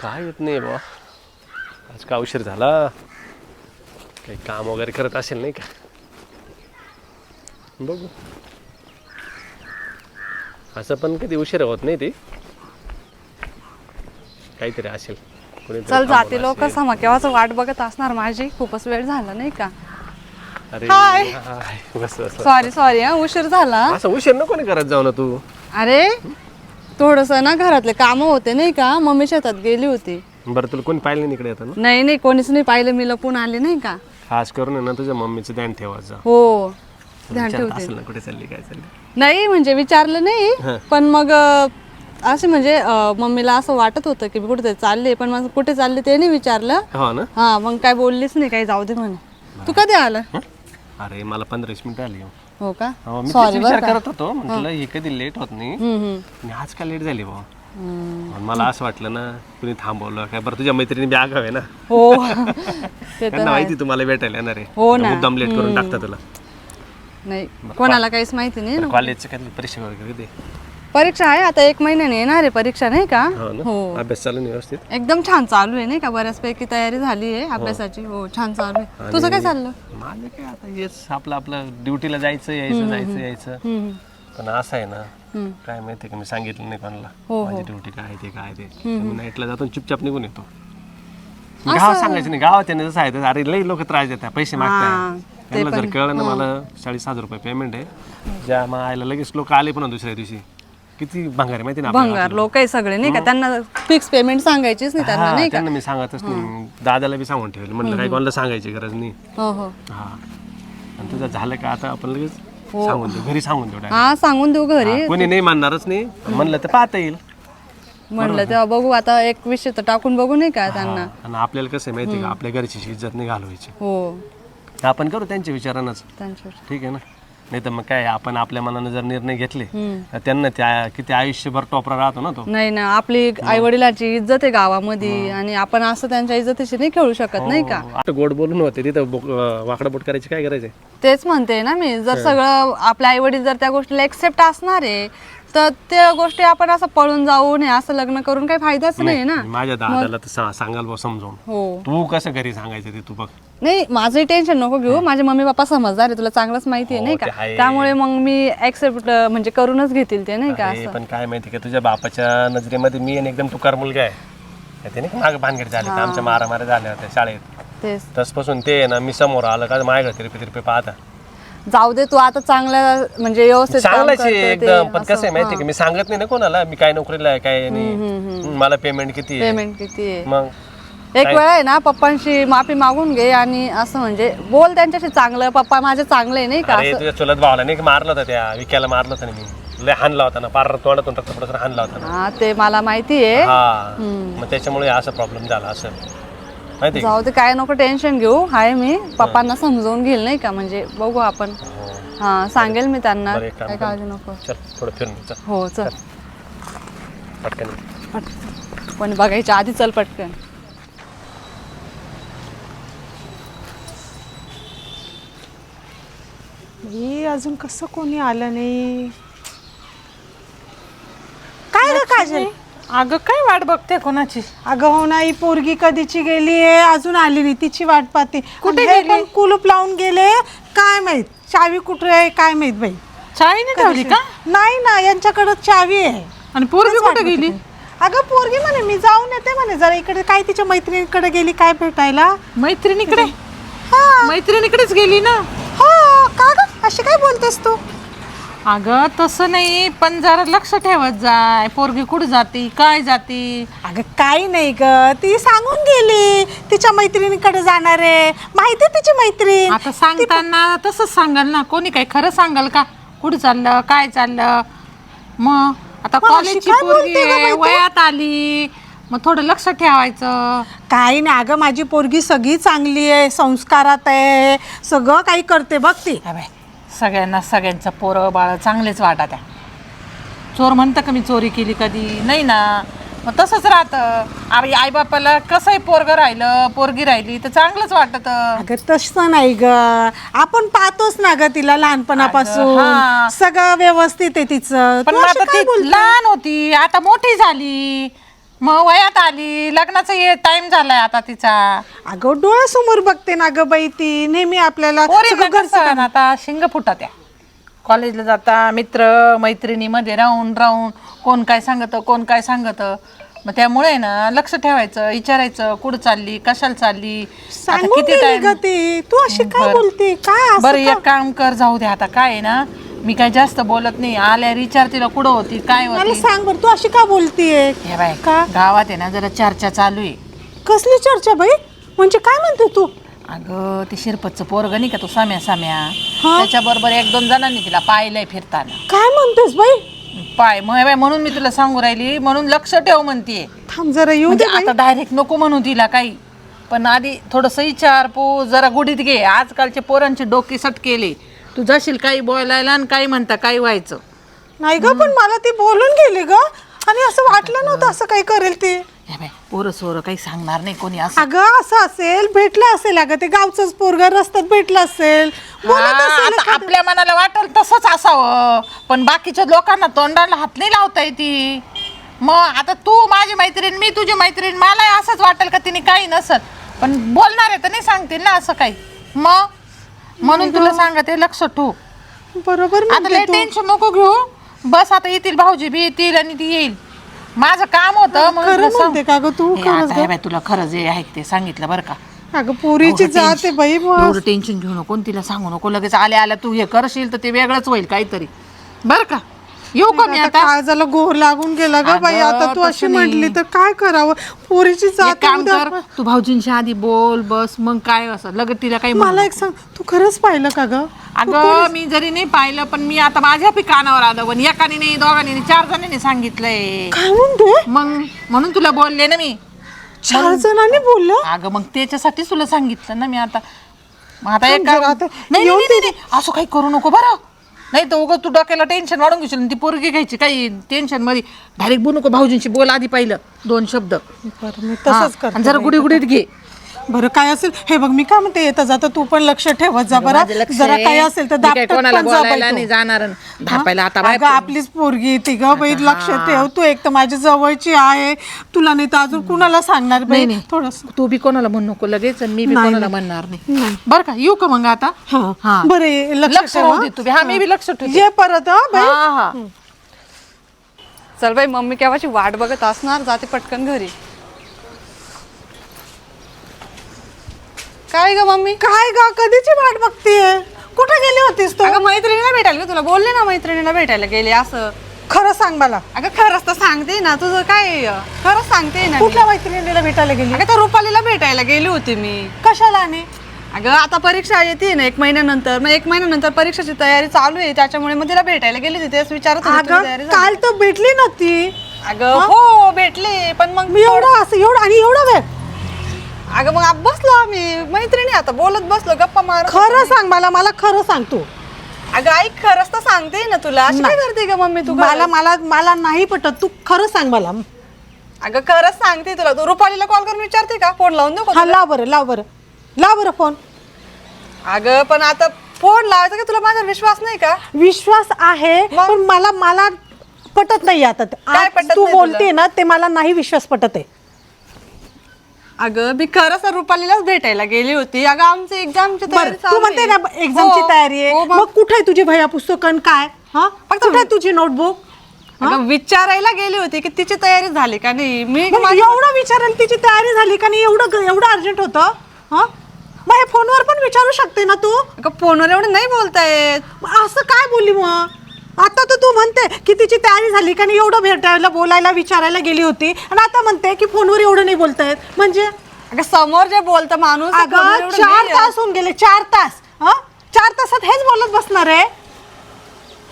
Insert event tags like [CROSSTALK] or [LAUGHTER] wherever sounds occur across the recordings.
काय येत नाही बा आज का उशीर झाला? काही काम वगैरे करत असेल नाही का? बघू. असं पण कधी उशीर होत नाही ते. काहीतरी असेल. कोणीतरी चल जाते थांबवलं लोक असेल. समा केव्हाच वाट बघत असणार माझी? खूपच वेळ झाला नाही का? अरे हाय. हाय, बस बस सॉरी सॉरी हा उशीर झाला. असं उशीर नको नाही करत जाऊ ना तू. अरे थोडस ना घरातले काम होते नाही का? मम्मी शेतात गेली होती. बरं तुला कोणी पाहिलं नाही इकडे नाही नाही कोणीच नाही पाहिलं. मी लपून आले नाही का? खास करून आहे ना तुझ्या मम्मीचं ध्यान ठेवायचं. हो ध्यान विचारत ठेवते. असेल ना कुठे चालली काय चालली? नाही म्हणजे विचारलं नाही. पण मग अं, असे म्हणजे अं, मम्मीला असं वाटत होतं की मी कुठे चालले. पण मग कुठे चालले ते नाही विचारलं. हो ना? हा मग काय बोललीच नाही काही जाऊ दे म्हणे. तू कधी आला? हं? अरे मला पंधरा वीस मिनिटं आली. हो. हो का? हो, मी Sorry तेच बरं विचार का. करत होतो. म्हटलं ही. कधी लेट होत नाही. हम्म, हम्म. आणि आज का लेट झाली भाऊ? मला असं वाटलं ना कुणी थांबवलं काय? बरं तुझ्या मैत्रिणी बी आगाव आहे ना. हो. [LAUGHS] ते तर त्यांना माहिती तुम्हाला भेटायला येणार आहे. हो ना. मुद्दाम लेट करून टाकता तुला. नाही कोणाला काहीच माहिती नाही ना. कॉलेजचं काही परीक्षा वगैरे कधी परीक्षा आहे आता एक महिन्याने येणार आहे परीक्षा नाही का? हो ना. हो. अभ्यास चालू नाही व्यवस्थित. एकदम छान चालू आहे नाही का? बऱ्याचपैकी तयारी झाली आहे अभ्यासाची. हो छान चालू आहे. तुझं काय चाललं? माझं काय आता हेच आपलं आपलं ड्युटीला जायचं यायचं जायचं यायचं. हम्म, पण असं आहे ना. काय माहिती का मी सांगितलं नाही कोणाला. हो, माझी ड्युटी काय आहे ते काय आहे ते. मी नाईटला जातो आणि चुपचाप निघून येतो. गावात सांगायचं नाही गावात त्याने जसं आहे तसं, अरे लई लोक त्रास देतात पैसे हा, मागतात. त्यांना जर कळलं ना मला चाळीस हजार रुपये पेमेंट आहे. ज्या मग आयला लगेच लोक आले पण दुसऱ्या दिवशी. किती भंगार माहिती ना? भंगार लोक आहे सगळे नाही का? त्यांना फिक्स पेमेंट सांगायचीच नाही त्यांना हा, नाही का? त्यांना मी सांगतच नाही. दादाला बी सांगून ठेवलं. म्हटलं काही कोणाला सांगायची गरज नाही. हो हो. हा. आणि तुझं झालं का आता? आपण लगेच सांगून देऊ. घरी सांगून देऊ direct. हा सांगून देऊ घरी. हा, कोणी नाही मानणारच नाही. म्हणलं तर पाहता येईल. म्हणलं तेव्हा बघू आता एक विषय तर टाकून बघू नाही का त्यांना. आणि आपल्याला कसं आहे माहिती आहे का? आपल्या घरची इज्जत नाही घालवायची. हो. तर आपण करू त्यांच्या विचारानंच. त्यांच्यावर ठीक आहे ना? नाही तर मग काय आपण आपल्या मनानं जर निर्णय घेतले. तर त्यांना त्या किती आयुष्यभर टोपरा राहतो ना तो. नाही ना आपली आई वडिलांची इज्जत आहे गावामध्ये आणि आपण असं त्यांच्या इज्जतीशी नाही खेळू शकत नाही का? आता गोड बोलून होते तिथं वाकडं बोट करायची काय करायचे तेच म्हणते ना मी जर सगळं आपले आई वडील जर त्या गोष्टीला एक्सेप्ट असणार आहे तर त्या गोष्टी आपण असं पळून जाऊ नये असं लग्न करून काही फायदाच नाही ना. माझ्या दादाला तर सा- सांगाल बा समजावून हो. तू कसं घरी सांगायचं ते तू बघ. नाही माझंही टेन्शन नको घेऊ. माझे मम्मी पप्पा समजदार आहे तुला चांगलंच माहिती आहे हो, नाही ते का आहे. त्यामुळे मग मी ऍक्सेप्ट म्हणजे करूनच घेतील ते नाही का अरे, पण काय माहिती का तुझ्या बापाच्या नजरेमध्ये मी आणि एकदम तुकार मुलगा आहे. ते नाही का मागे भानगड झाले आमच्या मारामाऱ्या झाल्या होत्या शाळेत. तेच. तसपासून ते आहे ना मी समोर आलं का माझ्या घरी तिरपे तिरपे पाहता. जाऊ दे तू आता चांगल्या म्हणजे व्यवस्थित काम चांगलाच आहे करतोय ते. एकदम पण कसं आहे माहिती आहे का? मी सांगत नाही ना कोणाला मी काय नोकरीला आहे काय नाही. मला पेमेंट किती आहे? पेमेंट किती आहे? मग? एक वेळ आहे ना पप्पांशी माफी मागून घे आणि असं म्हणजे बोल त्यांच्याशी चांगलं पप्पा माझे चांगले आहे, नाही का? अरे तुझ्या चुलत भावाला नाही का मारलं होतं त्या विक्याला मारलं होतं ना मी. लय हाणला होता ना पार तोंडातून रक्त पडत हाणला होता ना. हा ते मला माहिती आहे. हा. मग त्याच्यामुळे असा प्रॉब्लेम झाला असं माहिती? जाऊ दे काय नको टेन्शन घेऊ. हाय मी. पप्पांना समजावून घेईल नाही का? म्हणजे बघू आपण. हो. हा सांगेल मी त्यांना. बरं, एक काम काय कर. काळजी नको. चल थोडं फिरून ये, चल. हो चल. पटकन पट- पण बघायच्या आधी चल पटकन. ही अजून कसं कोणी आलं नाही काय ग काजल अगं काय वाट बघते कोणाची? अगं हो ना ही पोरगी कधीची गेली आहे? अजून आली नाही तिची वाट पाहते. कुठे गेली? पण कुलूप लावून गेले. काय माहीत? चावी कुठे आहे काय माहीत बाई? चाळीने ठेवली का? नाही ना यांच्याकडे चावी आहे. आणि पोरगी कुठे गेली? अगं पोरगी म्हणे मी जाऊन येते म्हणे. जरा इकडे काय तिच्या मैत्रिणीकडे गेली काय भेटायला? मैत्रिणीकडे? हा. मैत्रिणीकडेच गेली ना? हो का ग? अशी काय बोलतेस तू? अगं तसं नाही पण जरा लक्ष ठेवत जाय. पोरगी कुठे जाती? काय जाती? अगं काही नाही ग. ती सांगून गेली. तिच्या मैत्रिणीकडे जाणार आहे. माहिती आहे तिची मैत्रीण? आता सांगताना तसंच सांगाल ना. कोणी काय खरं सांगाल का? कुठे चाललं? काय चाललं? मग आता मग अशी कॉलेजची काय पोरगी बोलते गं आहे, बाई तू? वयात आली. मग थोडं लक्ष ठेवायचं. काही नाही. अगं माझी पोरगी सगळी चांगली आहे संस्कारात आहे. सगळं काही करते. बघ ती. बाई, सगळ्यांना सगळ्यांचं पोरं बाळ चांगलेच वाटत आहे. चोर म्हणतं का मी चोरी केली कधी? नाही ना. मग तसंच राहतं. अरे आईबापाला कसंही पोरग राहिलं पोरगी राहिली तर चांगलंच वाटत. अगं तसं नाही ग. आपण पाहतोच ना ग तिला अगं, लहानपणापासून हा. सगळं व्यवस्थित आहे तिचं. पण तू मग अशी आता काय ती बोलते? लहान होती. आता मोठी झाली. मग वयात आली लग्नाचा ये टाइम झालाय आता तिचा. अगं डोळ्यासमोर बघते ना ग बाई ती. नेहमी आपल्याला पोरी सगळं घरचं आता शिंग फुटा त्या कॉलेजला जाता मित्र मैत्रिणीमध्ये राहून राहून कोण काय सांगत कोण काय सांगत. मग त्यामुळे ना लक्ष ठेवायचं विचारायचं कुठं चालली कशाला चालली? आता सांगून ग ती. तू अशी काय बरं. बोलते? काय असं बरं का? एक काम कर जाऊ दे आता. काय आहे ना मी काय जास्त बोलत नाही. आल्या विचार तिला कुठं होती? काय मला होती सांग बरं तू अशी का बोलतीये? हे बाय का? गावात आहे ना जरा चर्चा चालू आहे. कसली चर्चा बाई? म्हणजे काय म्हणते तू? अगं ते शिरपतचं पोरग नाही का तो साम्या साम्या? त्याच्या बरोबर एक दोन जणांनी तिला पाहिलंय फिरताना. काय म्हणतेस बाई? पाय मग हे बाय म्हणून मी तुला सांगू राहिली. म्हणून लक्ष ठेव म्हणतीये. थांब जरा येऊ म्हणजे दे बाई. आता डायरेक्ट नको म्हणू तिला काही. पण आधी थोडस विचार पो जरा गुढीत घे. आजकालचे पोरांचे डोके सट केले तू जाशील काही बोलायला आणि काही म्हणता काही व्हायचं. नाही ग पण मला ती बोलून गेली ग. आणि असं वाटलं नव्हतं असं काही करेल ती. हे पोरं सोरं काही सांगणार नाही कोणी असं. अगं असं असेल भेटलं असेल अगं ते गावचंच पोरग रस्त्यात भेटलं असेल. बोलत हा, असेल आता एखादं. आपल्या मनाला वाटेल तसंच असावं. पण बाकीच्या लोकांना तोंडाला हात नाही लावता येते मग आता तू माझी मैत्रीण मी तुझी मैत्रीण मला असंच वाटेल का तिने काही नसत पण बोलणार आहे तर नाही सांगतील ना असं काही. मग म्हणून तुला सांगते लक्ष ठेवू. बरोबर आता म्हणते लय तू. टेन्शन नको घेऊ. बस आता येतील भाऊजी बी येतील आणि ती येईल. माझं काम होतं म्हणून खरं तुला सांग- म्हणते का ग तू? हे खरंच आता हे बाय, तुला खरं जे आहे ते सांगितलं बरं का. अगं पोरीची जात आहे बाई मग. एवढं टेन्शन घेऊ नको आणि तिला सांगू नको. लगेच आल्या आल्या तू हे करशील तर ते वेगळंच होईल काहीतरी. बर का? येऊ का मी आता काळजाला गोर लागून गेला ग बाई. अगं, आता तू अशी नाही. म्हटली तर काय करावं? पोरीची एक जात काम उद्या कर तू भाऊजींशी आधी बोल बस मग काय असं? लगेच तिला काही मला एक सांग तू खरंच पाहिलं का ग? अगं मी जरी नाही पाहिलं पण मी आता माझ्या बी कानावर आलं. पण एकाने नाही दोघांनी नाही चार जणांनी सांगितलंय. काय म्हणते मग म्हणून तुला बोलले ना मी. चार जणांनी बोललं? अगं मग त्याच्यासाठीच तुला सांगितलं ना मी आता. मग आता एक जरा आता नाही येऊन नाही, नाही, नाही, असं काही करू नको बरं. नाही तर उगं तू डोक्याला टेन्शन वाढून घेशील आणि ती पोरगी घ्यायची काही टेन्शनमध्ये. डायरेक्ट बोलू नको भाऊजींशी बोल आधी पहिलं दोन शब्द. बरं मी हा, तसंच आणि करते जरा गुढी गुढीत घे. बरं काय असेल? हे बघ मी काय म्हणते येतं जाता तू पण लक्ष ठेवत जा बरं. माझं लक्ष जरा आहे. काय असेल तर मी काय दापटत कोणाला पण जा बाई बोलायला तू. नाही जाणार आणि धापायला आता बाय अगं आपलीच पोरगी ती ग बाई लक्ष ठेव. तू एक तर माझी जवळची आहे. तुला नाही तर अजून कुणाला सांगणार बाई? नाही. थोडस. तू बी कोणाला म्हणू नको लगेच आणि मी बी कोणाला. म्हणणार नाही. बरं का? येऊ का मग आता? हा. बरं ये, लक्ष लक्ष ठेव राहू हा. हा मी बी लक्ष ठेवते. ये परत हा बाई. हा हा. चल बाई मम्मी केव्हाची वाट बघत असणार? जाते पटकन घरी. काय ग मम्मी? काय ग कधीची वाट बघतीये? कुठे गेली होतीस तू? अगं मैत्रिणीला भेटायला ग तुला बोलले ना मैत्रिणीला भेटायला गेले असं. खरं सांग मला. अगं खरंच तर सांगते ना तुझं काय खरंच सांगते ना मी. कुठल्या मैत्रिणीला भेटायला गेली? अगं त्या रुपालीला भेटायला गेली होती मी. कशाला आणि? अगं आता परीक्षा येते ना एक महिन्यानंतर. मग एक महिन्यानंतर परीक्षेची तयारी चालू आहे त्याच्यामुळे मग तिला भेटायला गेली होती तेच विचारत होते तुझी तयारी अगं झाली? काल तर भेटली ना ती अगं हो? भेटले पण मग मी एवढं असं एवढं आणि एवढा वेळ अगं मग आप- बसलो आम्ही. मैत्रिणी आता बोलत बसलो गप्पा मार खरं सांग मला मला खरं सांग तू. अगं ऐक खरंच तर सांगते ना तुला. अशी काय करते ग मम्मी तू मला? मला मला नाही पटत. तू खरं सांग मला. अगं खरंच सांगते तुला. तू रुपालीला कॉल करून विचारते का? फोन लावून देऊ का हा लाव बरं लाव बरं. लाव बरं फोन अगं पण आता फोन लावायचा का तुला? माझ्यावर विश्वास नाही का? विश्वास आहे? पण मला मला पटत नाही आता. ते. काय आज पटत तू नाही बोलते ना ते मला नाही विश्वास पटत आहे. अगं मी खरंच रुपालीलाच भेटायला गेली होती. अगं आमची एक्झामची बरं तयारी तू चालू म्हणते आहे. ना एक्झामची हो, तयारी हो, आहे मग. मग कुठे आहे तुझी भैया पुस्तक आणि काय? हा? कुठे आहे तुझी नोटबुक अगं विचारायला गेली होती की तिची तयारी झाली का नाही? मी मग एवढं विचारायला तिची तयारी झाली का नाही एवढं एवढं अर्जंट होतं? हा? मग हे फोनवर पण विचारू शकते ना तू? अगं फोनवर एवढं नाही बोलतायत. मग असं काय बोलली मग? आता तर तू म्हणते की तिची तयारी झाली का नाही एवढं भेटायला बोलायला विचारायला गेली होती. आणि आता म्हणते की फोनवर एवढं नाही बोलतायत. म्हणजे? अगं समोर जे बोलतं माणूस ते फोनवर अगं एवढं चार नाही आहे. तास होऊन गेले चार तास. हा? चार तासात हेच बोलत बसणार आहे?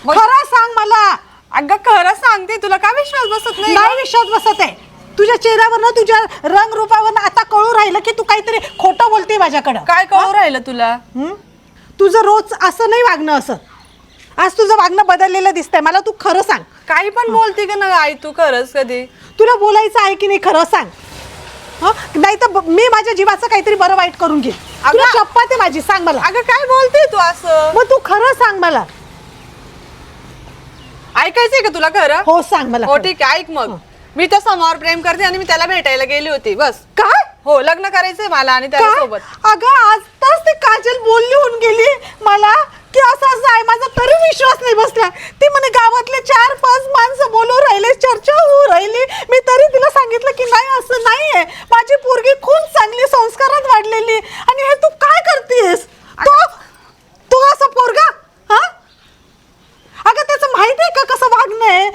खरं सांग मला. अगं खरंच सांगते तुला का विश्वास बसत नाही? नाही विश्वास बसत आहे. तुझ्या चेहऱ्यावर तुझ्या रंग रूपावर आता कळू राहिलं की तू काहीतरी खोटं बोलते माझ्याकडं. काय कळू राहिलं तुला? हं? तुझं रोज असं नाही वागणं असं. आज तुझं वागणं बदललेलं दिसतंय. मला तू खरं सांग. काही पण बोलते का ना आई तू खरंच कधी. तुला बोलायचं आहे की नाही खरं सांग? नाही तर मी माझ्या जीवाचं काहीतरी बरं वाईट करून तुला अगं- शपथ आहे माझी सांग मला. अगं काय बोलते तू असं? मग तू खरं सांग मला. ऐकायचंय का तुला खरं? हो सांग मला हो. ठीक आहे ऐक मग. मी त्या समोर प्रेम करते आणि मी त्याला भेटायला गेली होती बस. काय हो लग्न करायचंय मला आणि त्याच्यासोबत अगं आजताच ते काजल बोलली होऊन गेली मला की असं असं आहे माझा तरी विश्वास नाही बसला. ती म्हणे गावातले चार पाच माणसं बोलू राहिले चर्चा होऊ राहिली. मी तरी तिला सांगितलं की नाही असं नाहीये. माझी पोरगी खूप चांगली संस्कारात वाढलेली आणि हे तू काय करतेस? तो तो असा पोरगा हा? अगं त्याचं माहिती आहे का कसं वागणं आहे?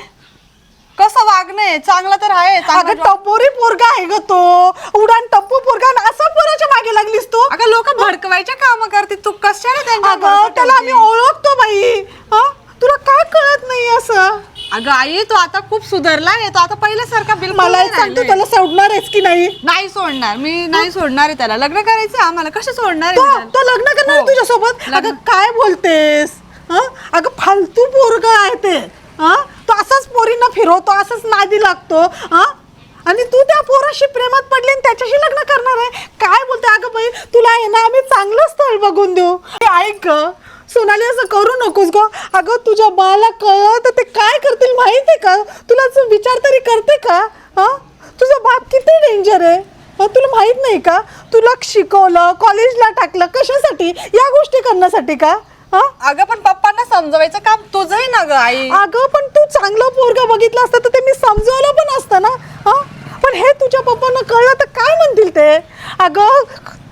कसं वागणे चांगलं तर आहे अगं टपोरी पोरगा आहे ग तो उडान टप्पू पोरगा आणि असा पोराच्या मागे लागलीस तू अगं लोक भडकवायच्या काम करते तू कशाला त्यांच्या अगं भरोसा त्याला आम्ही ठेवते? ओळखतो बाई हं? तुला काय कळत नाही असं अगं आई तो आता खूप सुधारलाय तो आता पहिल्यासारखा बिलकुल मला एक सांगतो. त्याला सोडणार आहेस की नाही नाही सोडणार मी नाही सोडणार आहे त्याला लग्न करायचं आम्हाला कसं सोडणार तो आहे? तो लग्न करणार हो. तुझ्यासोबत. अगं काय बोलतेस हं? अगं फालतू पोरगा आहे ते हं? तो असाच पोरींना फिरवतो असंच नादी लागतो हं? आणि तू त्या पोराशी प्रेमात पडली आणि त्याच्याशी लग्न करणार आहे काय बोलते अगं बाई तुला आहे ना आम्ही चांगलं स्थळ बघून देऊ ऐक ग, सोनाली असं करू नकोस ग. अगं तुझ्या बाला कळलं तर ते काय करतील माहिती आहे का? तुला असं विचार तरी करते का? हा? तुझा बाप किती डेंजर आहे? हं, तुला माहीत नाही का? तुला शिकवलं कॉलेजला टाकलं कशासाठी? या गोष्टी करण्यासाठी का? हा? अगं पण पप्पांना समजवायचं काम तुझंही ना ग आई. अगं पण तू चांगलं पोरगा बघितलं असतं तर ते मी समजवलं पण असतं ना? हा? पण हे तुझ्या पप्पांना कळलं तर काय म्हणतील ते? अगं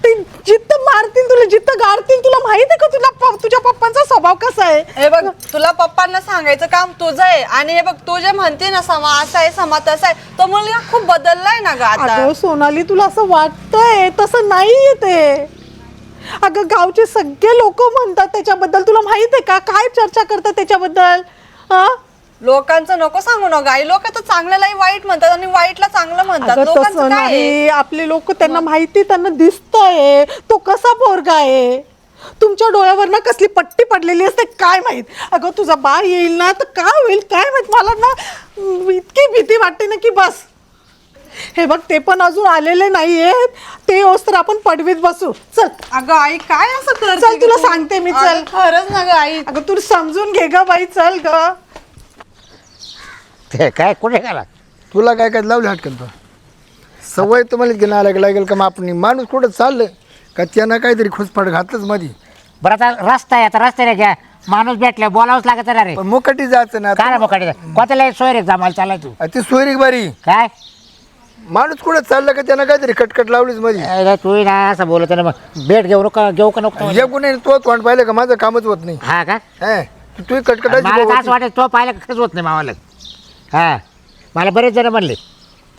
ते जिथं मारतील तुला जिथं गाडतील तुला माहीत आहे का तुला प- तुझ्या पप्पांचा स्वभाव कसा आहे? हे बघ तुला पप्पांना सांगायचं काम तुझं आहे. आणि हे बघ तू जे म्हणते ना समा असा आहे समा तसा आहे तो मुलगा खूप बदललाय ना ग आता. अगं सोनाली तुला असं वाटतंय? तसं नाहीये ते अगं गावचे सगळे लोक म्हणतात त्याच्याबद्दल. तुला माहीत आहे का? काय चर्चा करतात त्याच्याबद्दल? हा? लोकांचं नको सांगू ना गाई लोक तर चांगल्यालाही वाईट म्हणतात आणि वाईटला चांगलं म्हणतात. अगं लोकांचं तसं काय आहे? नाही. आपले लोक त्यांना माहिती त्यांना दिसतंय. तो कसा पोरगा आहे? तुमच्या डोळ्यावर कसली पट्टी पडलेली असते काय माहीत? अगं तुझा बाळ येईल ना तर काय होईल काय माहीत? मला ना इतकी भीती वाटते ना की बस. हे बघ ते पण अजून आलेले नाहीयेत. ते तर आपण पडवीत बसू. चल. अगं आई काय असं करते चल तुला? सांगते मी, अगं, चल. खरंच ना ग आई. अगं तू समजून घे ग बाई. चल ग. ते काय कुठे गेला? तुला काय काय लावली हटकन तो? सवय तुम्हाला घेणं आलं लागेल का मग आपण माणूस कुठं चाललं का त्यांना काहीतरी खुसफाट घातलंच मध्ये बरं आता रस्ता आहे आता रस्त्याने घ्या. माणूस भेटला बोलावंच लागत ना रे. पण मुकटी जायचं ना काय रे मोकाटे? कोणत्या सोयरे जमायला चाललाय तू? ती सोयरीक बारी. काय? माणूस कुठं चाललं का त्यांना काहीतरी कटकट लावलीच मध्ये अरे तू ना असं बोलत ना मग भेट घेऊ नका घेऊ का नको? एक गुन्हे तो तोंड पाहिलं का? माझं कामच होत नाही. हा का? हे, तू तू कटकटाची मला तर भाऊ असं वाटत तो पाहिलं का खरंच होत नाही मावाला? हा. मला बरेच जण म्हणले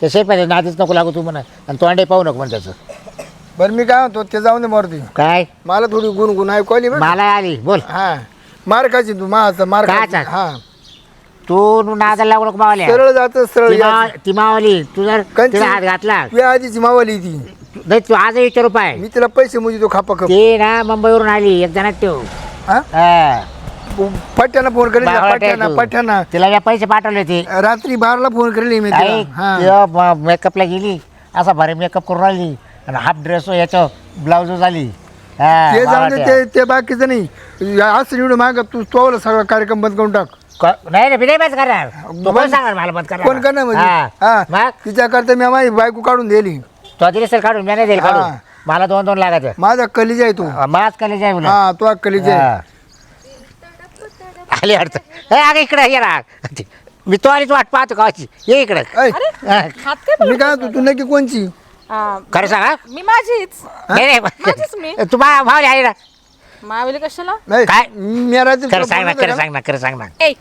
ते शेपायचे नादीच नको लागू तू म्हणा आणि तोंडे पाहू नको म्हण त्याचं. बरं मी काय म्हणतो ते जाऊन दे मारुती. काय? मला थोडी गुण गुण ऐकू आली बरं मला आली बोल. हा. मार खायची तू माझा मार खायची. काचा? हा. तू नादाला लागू नको मावाल्या. सरळ जात सरळ ती यायचं. माव- ती मावली तू जर कंची? तिला हात घातला. तुझ्या आधीची मावाली ती. नाही तू आजही विचारू पाय मी तिला पैसे मोजी तो खापा खप. ते ना मुंबईवरून आली एक जणात ठेव. हा? हा. पट्ट्यानं फोन करेल बावळट आहे पट्ट्यानं तू. पट्ट्यानं तिला मी पैसे पाठवले होते. रात्री बाराला फोन करेल मी तिला. हा. मेकअपला गेली. असा भारी मेकअप करून राहिली. आणि हाफ ड्रेस याच्या ब्लाउज झाली. हा, ते जाऊन दे ते. ते बाकीचं नाही. या असं निवडून माग तू तोला सगळा कार्यक्रम बंद करून टाक. को- नाही रे मी नाही बंद करणार. तू कोण सांगणार मला बंद करणार? कोण करणार म्हणजे? हा. हा. मग? मी माझी बायको काढून दिली तो दिली सर काढून मी नाही काढून हा. मला दोन दोन लागायचं माझा कलिजा आहे तू. मास कलेज आहे. हा तो कलिजा आहे. आली अडचण. ए, अगं इकडे ये ना. मी तो आलीच वाट पाहतो कावाची ये इकडे. ऐ, हा. मी काय म्हणतो तू नक्की कोणची? खरं सांगा मी माझीच. नाही माझीच मी. नाही तू मा- मावली आहे ना. मावेली कशाला? नाही काय? मी रात्री खरं तुला सांग ना बोललो खरं होतो सांग ना खरं सांग ना. ए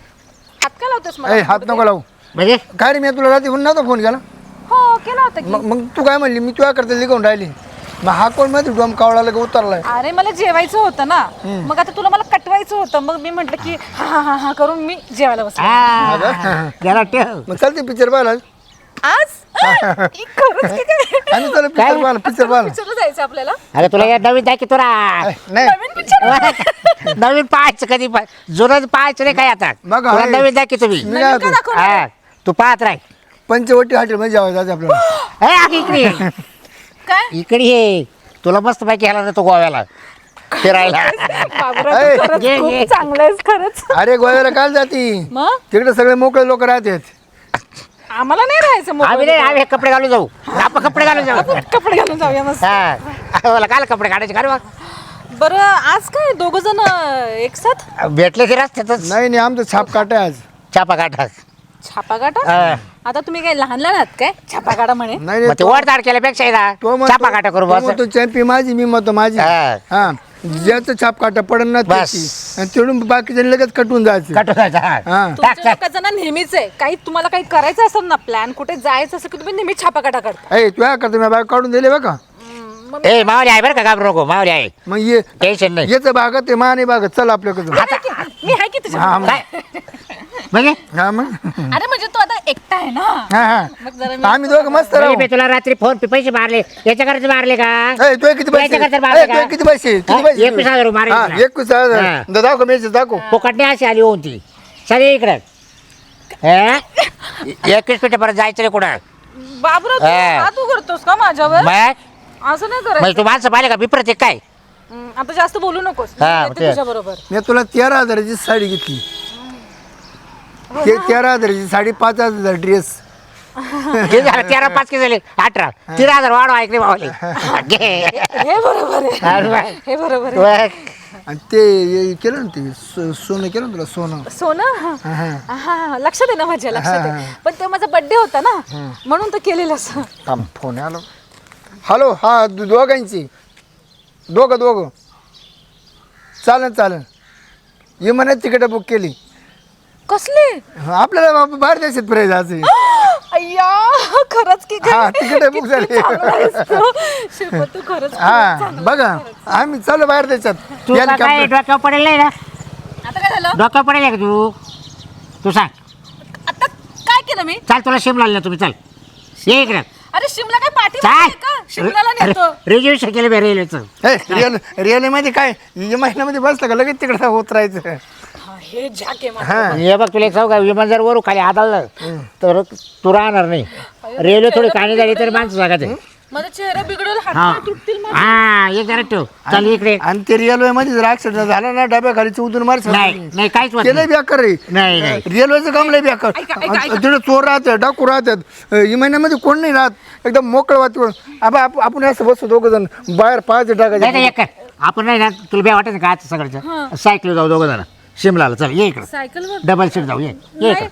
हात का लावतेस? मला? हात नको लावू. म्हणजे? काय रे मी तुला रात्री फोन नव्हता फोन केला? हो केला होता की. मग मग तू काय म्हणली? मी तुझ्या करता लिखून राहिली. मग हा कोण माहिती डोम कावळाला का उतरलाय. अरे मला जेवायचं होतं ना. मग आता तुला मला कटवायचं होतं. मग मी म्हंटल की हा हा हा हा करून मी जेवायला बसले. हा. जरा ठेव. मग चालते पिक्चर पाहायला. आज? खरंच की काय? आणि चला पिक्चर पाहायला पिक्चर पिक्चरला जायचं आपल्याला. अरे तुला या नवीन दाखी तुला. नाही. नवीन पिक्चर [LAUGHS] नवीन पाहायचं कधी पाह- जुनं पाहायचं नाही काय आता. मग तुला आहे. नवीन दाखी तुम्ही. मी काय होतो हा. तू पाहत राह. पंचवटी हॉटेल मध्ये जेवायचं आज आपल्याला. ए, इकडे ये. [LAUGHS] काय? इकडे ये. तुला मस्त पैकी ह्याला नेतो गोव्याला. फिरायला. बाबूराव, ऐ, तू खरंच ये, ये. खूप चांगलं आहेस खरंच. अरे गोव्याला काय जाती. मग? तिकडे सगळे मोकळे लोक राहतात. आम्हाला नाही राहायचं आम्ही मोकळं नाही आम्ही कपडे घालून जाऊ. आपण कपडे घालून जाऊ. कपडे घालून जाऊया मस्त. हा. काय कपडे काढायचे का रे बा? बरं आज काय दोघ जण एक साथ? भेटले की रस्त्यातच. नाही नाही आमचं छाप काटा आज. छापा काढा छापा काटा हा. आता तुम्ही काय लहान लहान आहात काय? छापा काटा म्हणे. नाही मग नाही ते केल्यापेक्षा म्हणतो- काटा करू तो बस. म्हणतो चॅम्पी माझी मी म्हणतो माझी. हा. हा. ज्याचं छाप काटा पडन ना बस. त्याची. आणि तिकडून बाकीचे लगेच कटून जायचं. कटू जायचा हा. टाक तुमच्या टाक लोकांचं ना नेहमीच आहे. काही तुम्हाला काही करायचं असेल ना प्लॅन कुठे जायचं असेल की तुम्ही नेहमी छापा काटा करता? ए तुया का तुम्ही बाग काढून दिले बघा. मग ए मावली आहे बरं का घाबरू नको मावली आहे. मग ये. टेन्शन नाही. याचं भागत आहे मा नाही भागत. चल आपल्याकडं. मी आहे की तुझ्या हा मग. काय? म्हणजे? हा मग? अरे म्हणजे तू आता एकटा आहे ना? हा मग जरा हा आम्ही दोघं मस्त राहू. मी तुला रात्री फोन पे पैसे मारले. याच्या करायचे मारले का? ए, तुझे किती पैसे? याच्याकडे ए, मारले तुझे का? किती पैसे? किती हा? पैसे? एकवीस हजार रुपये मारले हा, तुला. एकवीस हजार. हा. दा- दाखव मेसेज दाखव. फुकटने अशी आली होऊन ती. सगळी इकडे. एकवीस पेटे परत जायचं रे कुठं? बाबरा हा. हा. तू करतोस का माझ्यावर? मग? असं नाही म्हणजे करायचं तू माणसं पाहिले का? बिप्रत आहे काय? हम्म, आता जास्त बोलू नकोस. हा, ते. तुझ्या बरोबर मी तुला तेरा हजाराची साडी घेतली. ते तेरा हजाराची साडी पाच हजार ड्रेस [LAUGHS] किती झालं तेरा पाच किती झाले. अठरा. तेरा हजार वाढव ऐकले मावले घे. हे बरोबर आहे. हे बरोबर आहे. आणि ते हे केलं ना ते सो- सोनं केलं ना तुला? सोनं. सोनं? हा, हा. हा हा, लक्षात आहे ना माझ्या? लक्षात हा, आहे पण ते माझा बर्थडे होता ना. म्हणून तर केलेलं असं. थांब फोन आलो. हॅलो हा दो- दोघांची. दोघं दोघं. चालेल चालेल विमानात तिकीट बुक केली. कसले? आपल्याला बा- बाहेर देशात फिरायचं आज अय्या खरंच की काय? हा, तिकीट बुक किती झाली. चांगला आहेस तू. [LAUGHS] श्रीपत, तू खरंच खूप हा चांगला बघा आम्ही चालू बाहेर देशात तू का काय डोक्यावर पडेल नाही ना? आता काय झालं? डोक्यावर पडेल आहे का तू? तू सांग. आता काय केलं मी? चाल तुला शिमला ना तुम्ही चाल. ये इकडे. अरे शिमला काय पाठी चाल. का? शिमलाला नेतो. रिजर्वेशन केलं बे रेल्वेचं रिअल रिअलमध्ये काय? महिन्यामध्ये बसलं का? लगेच तिकडे उतरायचं हा, हे झाक. हा हे बघ तुला एक सांगू का? विमान जर वरून खाली आदळलं तर तू राहणार नाही. रेल्वे थोडी काळी झाली तर माणसं सांगत आहे. माझा चेहरा बिघडल हात हा. पाय तुटतील माझे. हा एक जरा ठेव. चल इकडे. आणि ते रेल्वे मध्ये जर ऍक्सिडेंट झाला ना डब्या खाली चौधून मार नाही नाही काहीच होत केलंय नाही. बेकार रे नाही नाही. रेल्वेचं काम लय बेकार. ऐका, ऐका, ऐका. तिथे चोर राहतात डाकू राहतात. ही महिन्यामध्ये कोण नाही राहत. एकदम मोकळं वातावरण. आबा आप- आपण असं बसतो दोघं जण. बाहेर पाहायचं नाही नाही, टाकायचं एक कर. आपण नाही ना तुला बे वाटत का आज सगळ्याचं सायकल जाऊ दोघं जण. शिमलाला. चल ये इकडे. सायकलवर? डबल सीट जाऊ ये. ये इकडे.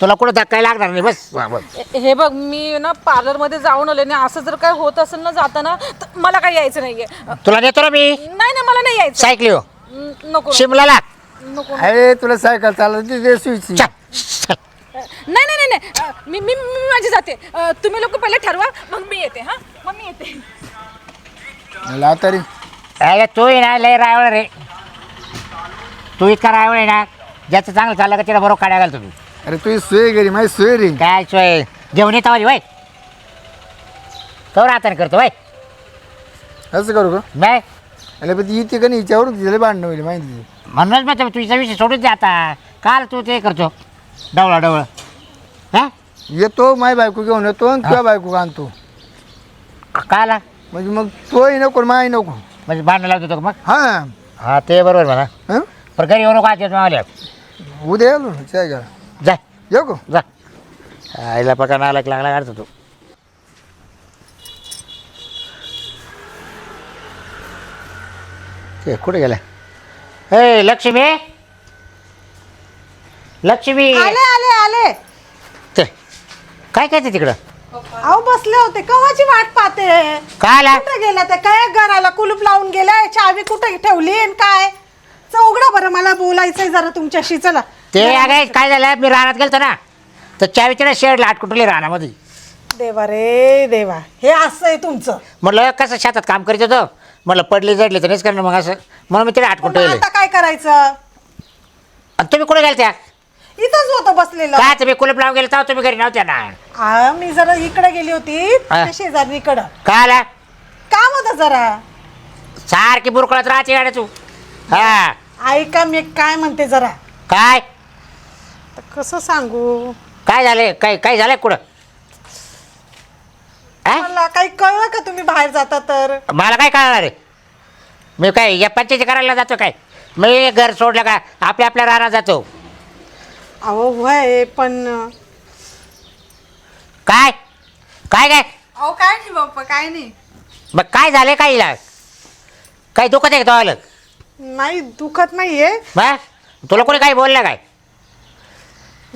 तुला कुठं धक्का लागणार नाही बस. बस. हे- हे बघ मी ना पार्लरमध्ये जाऊन आले ना असं जर काय होत असेल ना जाताना तर मला काही यायचं नाहीये. तुला देतो ना मी. नाही नाही मला नाही यायचं. सायकली हो न- नको शिमलाला. नको अरे तुला सायकल चालवते ते सुईची चल, चल. नाही नाही नाही नाही. मी मी मी माझी जाते. अं, तुम्ही लोक पहिले ठरवा मग मी येते हा? मग मी येते. आता रे. अरे तू ना लय रायवळ रे. तू इतका रायवळ आहे ना ज्याचं चांगलं चाललं का तिला बरोबर काढा घाल तुम्ही अरे तुझी सोय घरी माझी सोय रे. काय सोय? जेवण येता वाली वय. तो राहताना करतो वय. असं करू का? नाही. अरे पण ती येते का नाही? हिच्यावरून तिला भांडणं होईल माहिती म्हणूनच मग तुझ्या विषय सोडून दे आता. काल तू ते करतो. डवळा डवळ. हा? येतो माय बायको घेऊन येतो आणि तुझ्या बायको आणतो. काला म्हणजे मग तोही नको माय नको. म्हणजे भांडण लावतो तो का मग? हा. हा ते बरोबर म्हणा. हं? पण घरी येऊ नको आज मावल्या उद्या आलो ना चाय घ्या जा. येऊ का? जा. आईला पका नालायक लागला काढतो तू? ते कुठे गेला ए लक्ष्मी. लक्ष्मी. आले आले आले. ते काय काय ते तिकडं? अहो बसले होते. कवाची वाट पाहते? काय आला? कुठे गेला ते? काय घराला कुलूप लावून गेलाय? चावी कुठे ठेवली आणि काय? चौघडा बरं मला बोलायचंय जरा तुमच्याशी चला. ते अगे काय झालं मी रानात गेलतो ना तर चावीच्या ना शेड लाट कुठली रानामध्ये? देवा रे देवा हे असं आहे तुमचं. म्हटलं कसं शेतात काम करीत होतं? म्हटलं पडली जडली तर नाहीच करणार मग असं. म्हणून मी तिला आटकून मग ठेवले आता काय करायचं? आणि तुम्ही कुठे गेलत्या? इथंच होतं बसलेलं. काय तुम्ही कुलप लावून गेले तेव्हा तुम्ही घरी नव्हत्या ना? मी जरा इकडे गेली होती हा. त्या शेजारीकडं काय आला? काम होतं जरा. सारखी बुरकळत राहते गाड्या तू. हा. ऐका मी काय म्हणते जरा. काय? तर कसं सांगू? काय झालंय? काय काय झालंय कुठं? हा? मला काही कळलं का तुम्ही बाहेर जाता तर? मला काय कळणार आहे? मी काय या पंचायती करायला जातो काय? मी घर सोडलं का? आपल्या आपल्या रानात जातो. अहो होय पण काय? काय अहो काय नाही बाप्पा काय नाही. मग काय झालंय काय हिला? काही दुखत आहे का तो आलं नाही दुखत नाहीये. बा तुला कोणी काही बोललं काय?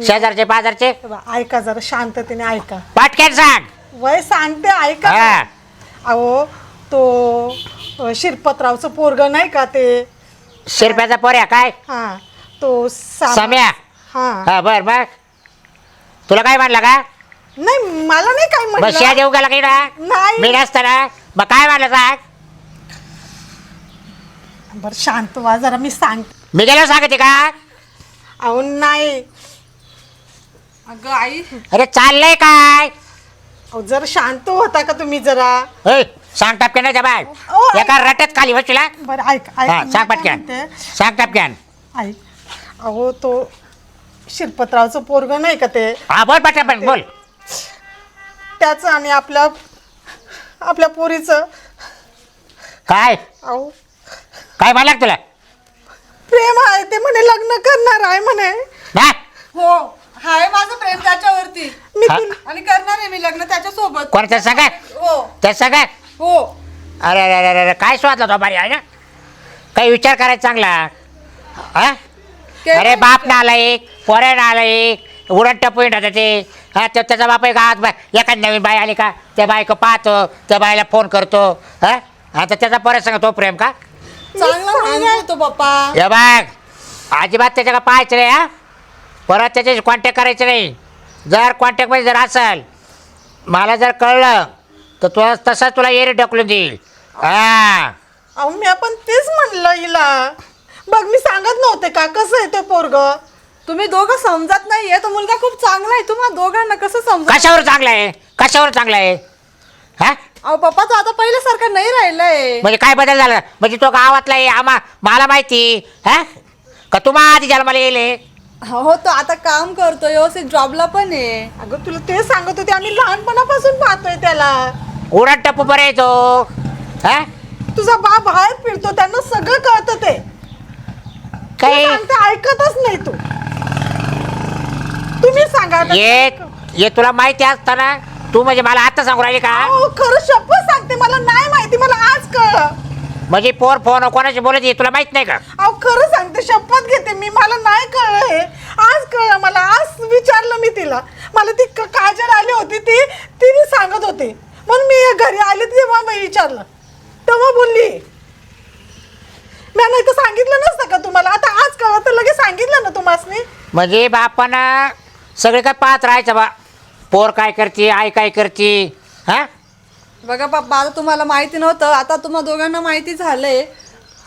शेजारचे पाजारचे? ऐका जरा शांततेने ऐका. पाटक्यात सांग. वय सांगते ऐका. हा. अहो तो अ, शिरपतरावचं पोरग नाही का ते? शिरप्याचा पोऱ्या काय? हा तो सामा- सम्या? हा. हा बर बर. तुला काय म्हणलं का? नाही मला नाही काय बस या म्हणलं देऊ गेला काही ना? नाही. मी नसताना. मग काय म्हणलं सांग? बरं शांत व्हा जरा मी सांगते. मी गेलो सांगते का? अहो नाही. अगं आई. अरे चाललंय काय? अहो जरा शांत होता का तुम्ही जरा? होय सांग टपक्यान त्या बाय ओ. एका रट्यात खाली बसला बरं ऐक ऐक हा मी सांग काय पटक्यान. म्हणते. सांग टपक्यान. ऐक. अहो तो शिरपतरावचं पोरग नाही का ते? हा बोल पटकन बोल. त्याचं आणि आपल्या आपल्या पोरीचं. काय? अहो काय म्हणला तुला प्रेम आहे ते म्हणे लग्न करणार आहे म्हणे. हा? हो हाय माझं प्रेम त्याच्यावरती. मी हा? तिला- आणि करणार आहे मी लग्न त्याच्यासोबत. कोणाच्या सांगा हो. त्या सांगा हो. अरे अरे अरे अरे काय स्वादला तो बारी आहे ना? काही विचार करायचा चांगला? हा? केलं अरे बाप ना आला एक पोऱ्या ना आला एक उडत टपोईंट होता ते. हा त्या- त्याचा बाप एक आज एखादी नवीन बाई आली का? त्या बायको पाहतो त्या बाईला फोन करतो. हा? आता त्याचा परत सांगा तो प्रेम का? चांगला माणूस होतो पप्पा हे बघ अजिबात त्याच्या का पाहायचं नाही हा? परत त्याच्याशी कॉन्टॅक्ट करायचं नाही. जर कॉन्टॅक्टमध्ये जर असेल मला जर कळलं तर तुला तसाच तुला एरी ढकलून देईल. हा. अहो मी आपण तेच म्हणलं हिला. बघ मी सांगत नव्हते का? कसं आहे ते पोरग? तुम्ही दोघं समजत नाहीये तो मुलगा खूप चांगला आहे. तुम्हाला दोघांना कसं समजा कशावर चांगला आहे? कशावर चांगला आहे? हा? अहो पप्पा तो आता पहिल्यासारखा नाही राहिलाय. म्हणजे काय बदल झाला? म्हणजे तो गावातला आहे आम्हा मला माहिती. हा? का तुम्हा आधी जन्माला येईल? हो तो आता काम करतो व्यवस्थित जॉबला पण आहे. अगं तुला ते सांगत होते आम्ही लहानपणापासून पाहतोय त्याला. उडत टप्पू बरं येतो हा? तुझा बाप बाहेर फिरतो त्यांना सगळं कळतं ते. काही सांगते ऐकतच नाही तू. तुम्ही सांगा आता. ये ये तुला माहिती असताना तू म्हणजे मला आता सांगू राहिली का? अहो, खरं शपथ सांगते. मला नाही माहिती. मला आज कळलं म्हणजे पोर फोन कोणाशी बोलत आहे तुला माहीत नाही का? अहो खरं सांगते. शपथ घेते मी. मला नाही कळलं हे. आज कळलं मला. आज विचारलं मी तिला. मला ती क- काजल आली होती. ती तिने सांगत होती. म्हणून मी घरी आले तेव्हा मी विचारलं. तेव्हा बोलली. मी नाही तर सांगितलं नसतं का तुम्हाला? आता आज कळलं तर लगेच सांगितलं ना तुम्हाला म्हणजे बापानं सगळे काय पाहत राहायचं बा. पोर काय करते आई काय करते हा? बघा पप्पा आता तुम्हाला माहिती नव्हतं आता तुम्हाला दोघांना माहिती झालंय.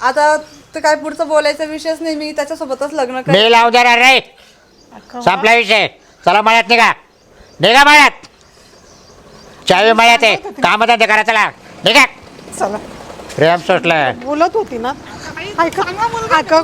आता तर काय पुढचं बोलायचा विषयच नाही मी त्याच्यासोबतच लग्न कर मी लावू देणार रे. संपला विषय. चला मळ्यात निघा. निघा मळ्यात. चावी मळ्यात आहे. कामधंदे करा चला. निघा. चला. प्रेम सुटलं बोलत होती ना. ऐका. ऐका